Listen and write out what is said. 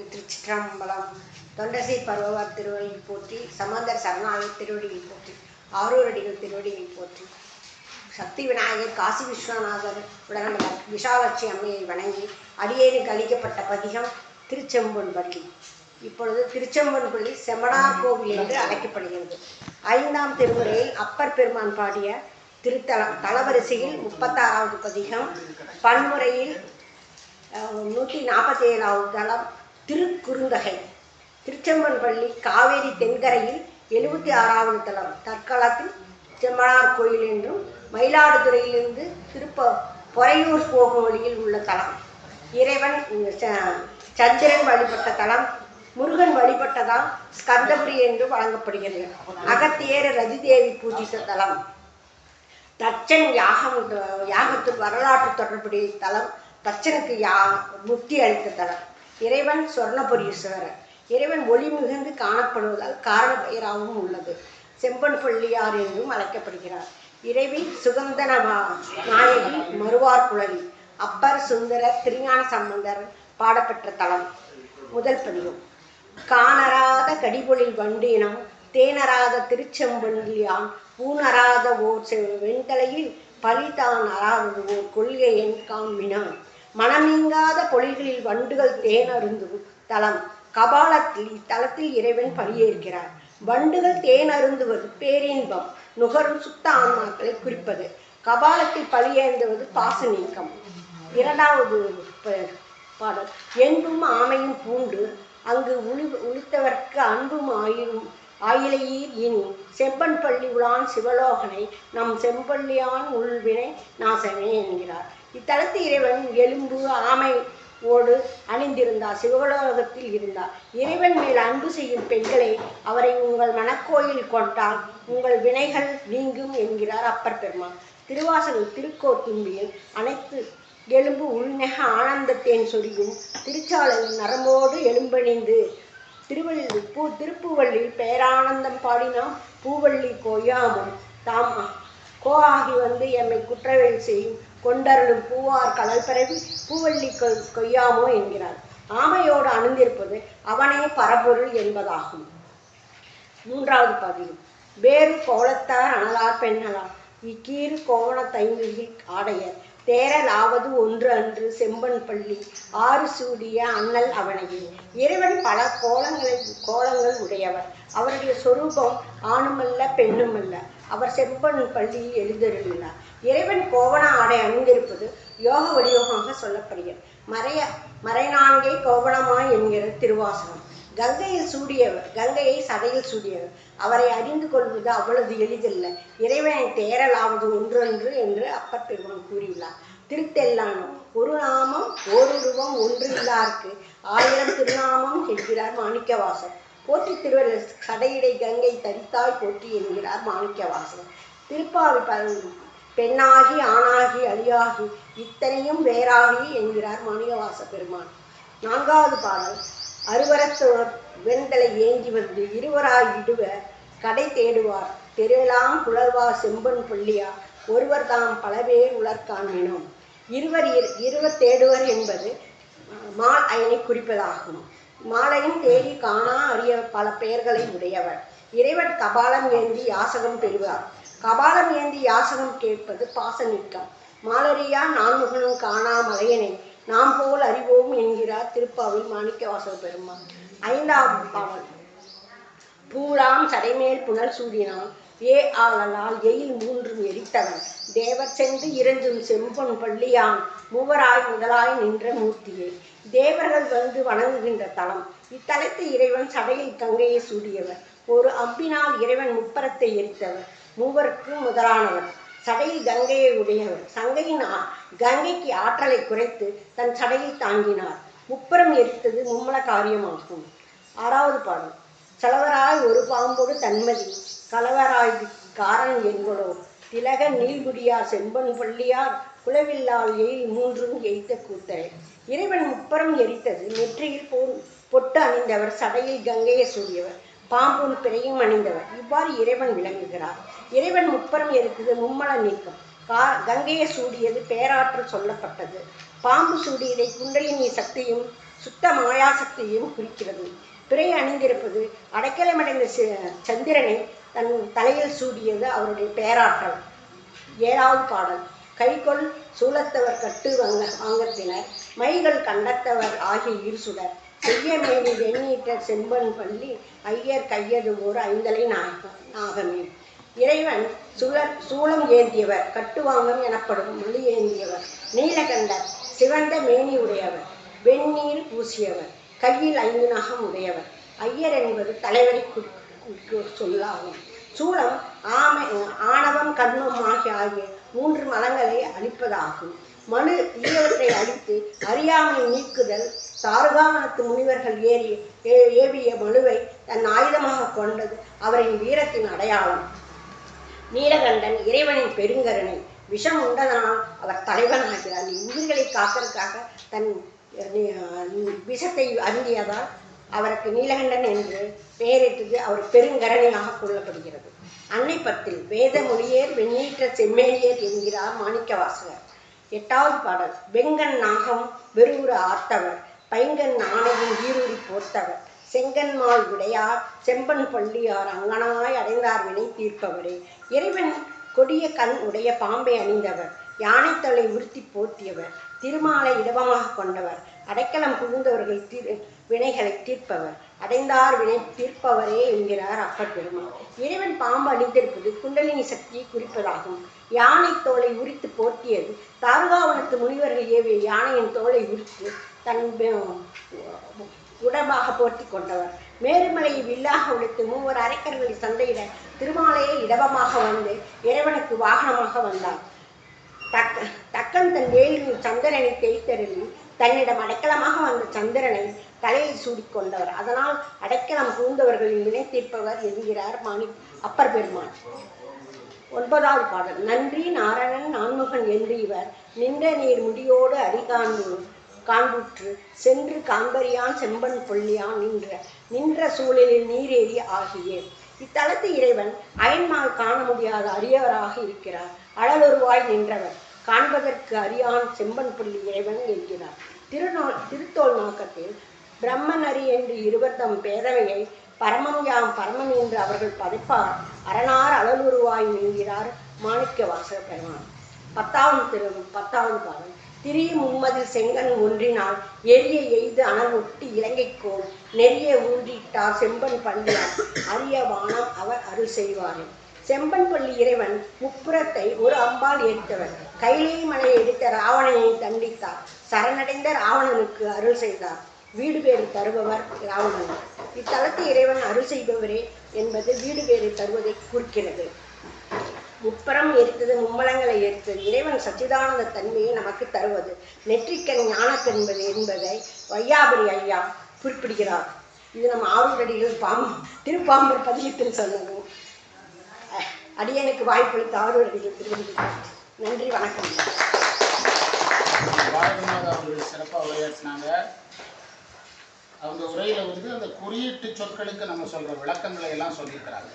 போற்றி திருச்சிற்றம்பலம் தொண்டசை பருவவார் திருவடியில் போற்றி சமந்தர் சரணாலய திருவடியை போற்றி ஆரூரடிகள் திருவடியை போற்றி. சக்தி விநாயகர் காசி விஸ்வநாதர் உடன் விஷாலட்சி அம்மையை வணங்கி அடியேனுக்கு அளிக்கப்பட்ட பதிகம் திருச்செம்பொன் பள்ளி. இப்பொழுது திருச்செம்பன் பள்ளி செமடா கோவில் என்று அழைக்கப்படுகிறது. ஐந்தாம் திருமுறையில் அப்பர் பெருமான் பாடிய திருத்தலம் தலவரிசையில் முப்பத்தாறாவது பதிகம் பன்முறையில் நூற்றி நாற்பத்தி ஏழாவது தளம் திருக்குறுந்தகை. திருச்செம்மன் பள்ளி காவேரி தென்கரையில் எழுபத்தி ஆறாவது தலம். தற்காலத்தில் செம்மனார் கோயில் என்றும் மயிலாடுதுறையிலிருந்து திருப்ப பொறையூர் போகும் வழியில் உள்ள தலம். இறைவன் சந்திரன் வழிபட்ட தலம் முருகன் வழிபட்டதால் ஸ்கந்தபுரி என்று வழங்கப்படுகிறது. அகத்தியேர ரதிதேவி பூஜித்த தலம். தச்சன் யாகம் யாகத்துக்கு வரலாற்று தொடர்புடைய தலம். தச்சனுக்கு யா முக்தி அளித்த தலம். இறைவன் சொர்ணபுரீஸ்வரர். இறைவன் ஒளி மிகுந்து காணப்படுவதால் காரண பெயராகவும் உள்ளது. செம்பன் பள்ளியார் என்றும் அழைக்கப்படுகிறார். இறைவி சுகந்தனவா நாயகி மறுவார் குழலி அப்பர் சுந்தரர் திருஞான சம்பந்தர் பாடப்பெற்ற தலம். முதல் பதிகம். காணராத கடிபொழில் வண்டினம் தேனராத திருச்செம்பொன்லியான் ஊனராத ஓர் செ- வெண்தலையில் பலிதான் அறாதது ஓர் கொள்கையன் காண்பினான் மனமீங்காத பொழில்களில் வண்டுகள் தேன் அருந்தும் தலம் கபாலத்தில் இத்தலத்தில் இறைவன் பலியேற்கிறார் வண்டுகள் தேன் அருந்துவது பேரின்பம். நுகரும் சுத்த ஆன்மாக்களை குறிப்பது. கபாலத்தில் பலியேந்துவது பாச நீக்கம். இரண்டாவது பாடல். என்பும் ஆமையும் பூண்டு அங்கு உளி உளித்தவர்க்கு அன்பும் ஆயிரும் ஆயிலையீர் இனி செம்பன் பள்ளி உளான் சிவலோகனை நம் செம்பள்ளியான் உள்வினை நாசமே என்கிறார். இத்தலத்து இறைவன் எலும்பு ஆமை ஓடு அணிந்திருந்தார் சிவலோகத்தில் இருந்தார். இறைவன் மேல் அன்பு செய்யும் பெண்களை அவரை உங்கள் மனக்கோயில் கொண்டால் உங்கள் வினைகள் நீங்கும் என்கிறார் அப்பர் பெருமான். திருவாசகம் திருக்கோத்தும்பியில் அனைத்து எலும்பு உள்நெக ஆனந்தத்தேன் சொரியும். திருச்சாலையில் நரம்போடு எலும்பணிந்து திருவள்ளி பூ திருப்புவள்ளி பேரானந்தம் பாடினாம் பூவள்ளி கொய்யாமும் தாம் கோ ஆகி வந்து எம்மை குற்றவேல் செய்யும் கொண்டருளும் பூவார் கடல் பரவி பூவள்ளி கொ கொய்யாமோ என்கிறார். ஆமையோடு அணிந்திருப்பது அவனே பரபொருள் என்பதாகும். மூன்றாவது பதிவு. வேறு கோலத்தார் அனலார் பெண்ணலார். இக்கீறு கோவண ஆடையர். தேரலாவது ஒன்று அன்று செம்பன் பள்ளி ஆறு சூடிய அண்ணல் அவனையே. இறைவன் பல கோலங்களை கோலங்கள் உடையவர். அவருடைய சொரூபம் ஆணுமல்ல பெண்ணுமல்ல. அவர் செம்பன் பள்ளியில் எழுந்திருந்தார் இறைவன் கோவண ஆடை அணிந்திருப்பது யோக வடிவமாக சொல்லப்படுகிறது. மறைய மறைநான்கே கோவணமாய் என்கிற திருவாசகம். கங்கையில் சூடியவர் கங்கையை சதையில் சூடியவர். அவரை அறிந்து கொள்வது அவ்வளவு எளிதல்ல. இறைவன் தேரலாவது ஒன்றொன்று என்று அப்பர் பெருமான் கூறியுள்ளார். திருத்தெல்லானம் ஒரு நாமம் ஓருருவம் ஒன்று இல்லார்க்கு ஆயிரம் திருநாமம் என்கிறார் மாணிக்கவாசன் போற்றி திருவர் சடையிடை கங்கை தரித்தாய் போற்றி என்கிறார் மாணிக்கவாசன் திருப்பாவி பெண்ணாகி ஆணாகி அழியாகி இத்தனையும் வேறாகி என்கிறார் மாணிக்கவாச பெருமான். நான்காவது பாடல் அருவரசோர் வெண்தலை ஏங்கி வந்து இருவராய் இடுவ கடை தேடுவார். தெருவெல்லாம் புலர்வார் செம்பன் புள்ளியா. ஒருவர் தாம் பலவே பேர் இருவர் இரு- இருவர் தேடுவர் என்பது மால் அயனை குறிப்பதாகும். மாலையும் தேடி காணா அறிய பல பெயர்களை உடையவர். இறைவன் கபாலம் ஏந்தி யாசகம் பெறுவார். கபாலம் ஏந்தி யாசகம் கேட்பது பாசநீக்கம் மாலரியா நான்முகனும் காணா மலையனை. நாம் போல் அறிவோம் என்கிறார் திருப்பாவில் மாணிக்கவாசக பெருமாள் ஐந்தாவது பாவல். பூலாம் சடைமேல் புனல் சூடினான். ஏ ஆளலால் எயில் மூன்றும் எரித்தவன். தேவர் சென்று இறந்தும் செம்பொன் பள்ளியான் மூவராய் முதலாய் நின்ற மூர்த்தியே. தேவர்கள் வந்து வணங்குகின்ற தலம். இத்தலத்து இறைவன் சடையில் கங்கையை சூடியவர். ஒரு அம்பினால் இறைவன் முப்பரத்தை எரித்தவர். மூவருக்கு முதலானவர். சடையில் கங்கையை உடையவர். சங்கையின் கங்கைக்கு ஆற்றலை குறைத்து தன் சடையில் தாங்கினார். முப்புறம் எரித்தது மும்மல காரியமாகும். ஆறாவது பாடல். சலவராய் ஒரு பாம்பொடு தன்மதி கலவராய் காரன் என்பதோ? திலக நீள்குடியார் செம்பன் பள்ளியார் குலவில்லால் எயில் மூன்றும் எய்த்த கூத்தரை. இறைவன் முப்பரம் எரித்தது நெற்றியில் போ பொட்டு அணிந்தவர் சடையில் கங்கையை சூடியவர். பாம்பும் பிறையும் அணிந்தவர். இவ்வாறு இறைவன் விளங்குகிறார். இறைவன் முப்பரம் எரித்தது மும்மல நீக்கம். கா கங்கையை சூடியது பேராற்றல் சொல்லப்பட்டது. பாம்பு சூடியதை குண்டலினி சக்தியும் சுத்த மாயா சக்தியும் குறிக்கிறது. பிறை அணிந்திருப்பது அடைக்கலமடைந்த சந்திரனை தன் தலையில் சூடியது அவருடைய பேராற்றல். ஏழாவது பாடல். கைகொள் சூலத்தவர் கட்டு வங்க வாங்கத்தினர். மைகள் கண்டத்தவர் ஆகிய இருசுடர் செய்யமேனி வெண்ணீட்ட செம்பன் பள்ளி ஐயர் கையது ஓர் ஐந்தலை நாகம் நாகமே. இறைவன் சுழற் சூளம் ஏந்தியவர் கட்டுவாங்கம் எனப்படும் மொழி ஏந்தியவர் நீலகண்டர் சிவந்த மேனி உடையவர் வெந்நீர் பூசியவர் கையில் ஐந்து நகம் உடையவர். ஐயர் என்பது தலைவரை சொல்லாகும். சூளம் ஆமை ஆணவம் கர்மம் ஆகிய ஆகிய மூன்று மலங்களை அழிப்பதாகும். மனு ஈரத்தை அழித்து அறியாமை நீக்குதல் தாருகாவனத்து முனிவர்கள் ஏறி ஏ- ஏவிய மனுவை தன் ஆயுதமாக கொண்டது அவரின் வீரத்தின் அடையாளம். நீலகண்டன் இறைவனின் பெருங்கருணை. விஷம் உண்டதனால் அவர் தலைவனாகிறார். உயிர்களை காக்கிறதுக்காக தன் விஷத்தை அருந்தியதால் அவருக்கு நீலகண்டன் என்று பெயரிட்டது அவர் பெருங்கரணியாக கொள்ளப்படுகிறது. அன்னை பத்தில் வேத மொழியேர் வெண்ணீற்ற செம்மேலியர் என்கிறார் மாணிக்கவாசகர். எட்டாவது பாடல். வெங்கண் நாகம் வெறுவுற ஆர்த்தவர். பைங்கன் நாணயம் ஈரூரி போர்த்தவர். செங்கன்மால் விடையார் செம்பன் பள்ளியார் அங்கனமாய் அடைந்தார் வினை தீர்ப்பவரே. இறைவன் கொடிய கண் உடைய பாம்பை அணிந்தவர் யானைத்தலை உறுத்தி போர்த்தியவர் திருமாலை இடமாக கொண்டவர் அடைக்கலம் புகுந்தவர்கள் திரு வினைகளை தீர்ப்பவர் அடைந்தார் வினை தீர்ப்பவரே என்கிறார் அப்பர் பெருமாள் இறைவன் பாம்பு அணிந்திருப்பது குண்டலினி சக்தியை குறிப்பதாகும். யானை தோலை உரித்து போர்த்தியது தாருகாவனத்து முனிவர்கள் ஏவிய யானையின் தோலை உரித்து தன் உடம்பாக போர்த்தி கொண்டவர் மேருமலையை வில்லாக உழைத்து மூவர் அரைக்கர்களை சந்தையிட திருமாலையை இடபமாக வந்து இறைவனுக்கு வாகனமாக வந்தார் தக்க தக்கன் தன் வேலியில் சந்திரனை தேய்த்தருளி தன்னிடம் அடைக்கலமாக வந்த சந்திரனை தலையை சூடிக்கொண்டவர். அதனால் அடைக்கலம் பூந்தவர்களின் வினை தீர்ப்பவர் என்கிறார் மாணி அப்பர் பெருமான். ஒன்பதாவது பாடல். நன்றி நாராயணன் நான்முகன் என்று இவர் நின்ற நீர் முடியோடு அடிகாண்டு காண்புற்று. சென்று காண்பறியான் செம்பன் கொள்ளியான் நின்ற நின்ற சூழலில் நீரேறி ஆகியே. இத்தலத்து இறைவன் அயன்மால் காண முடியாத அரியவராக இருக்கிறார். அழலுருவாய் நின்றவர். காண்பதற்கு அறியான் செம்பன் புள்ளி இறைவன் என்கிறார். திருநோல் திருத்தோல் நோக்கத்தில் பிரம்மநரி என்று இருவர் தம் பேதவையை பரமம் யாம் பரமம் என்று அவர்கள் பதைப்பார். அரணார் அழலுருவாய் என்கிறார் மாணிக்க வாசக பெருமான். பத்தாவது திரு பத்தாவது பாடல். திரிய மும்மதில் செங்கன் ஒன்றினால் எரிய எய்து அனல் ஒட்டி இலங்கைக்கோள். நெறிய ஊன்றிட்டார் செம்பன் பள்ளியார். அரிய வானம் அவர் அருள் செய்வாரே. செம்பன் பள்ளி இறைவன் முப்புறத்தை ஒரு அம்பால் ஏற்றவர் கைலை மலையை எடுத்த ராவணனை தண்டித்தார். சரணடைந்த ராவணனுக்கு அருள் செய்தார். வீடு பேறு தருபவர் ராவணன். இத்தலத்து இறைவன் அருள் செய்பவரே என்பது வீடு பேறு தருவதை குறிக்கிறது முப்பரம் எரித்தது மும்மலங்களை எரித்தது இறைவன் சச்சிதானந்த தன்மையை நமக்கு தருவது நெற்றிக்கண் ஞானக்கென்பது என்பதை வையாபுரி ஐயா குறிப்பிடுகிறார். இது நம்ம ஆறுடடிகள் பாம் திருப்பாம்பர் பதியத்தில் சொன்னது அடியனுக்கு வாய்ப்பளித்த ஆறுடடிகள் திருவள்ளுவர் நன்றி வணக்கம். வாழ்நாள் அவர்கள் சிறப்பாக உரையாற்றினாங்க. அவங்க உரையில வந்து அந்த குறியீட்டு சொற்களுக்கு நம்ம சொல்ற விளக்கங்களை எல்லாம் சொல்லியிருக்கிறாங்க.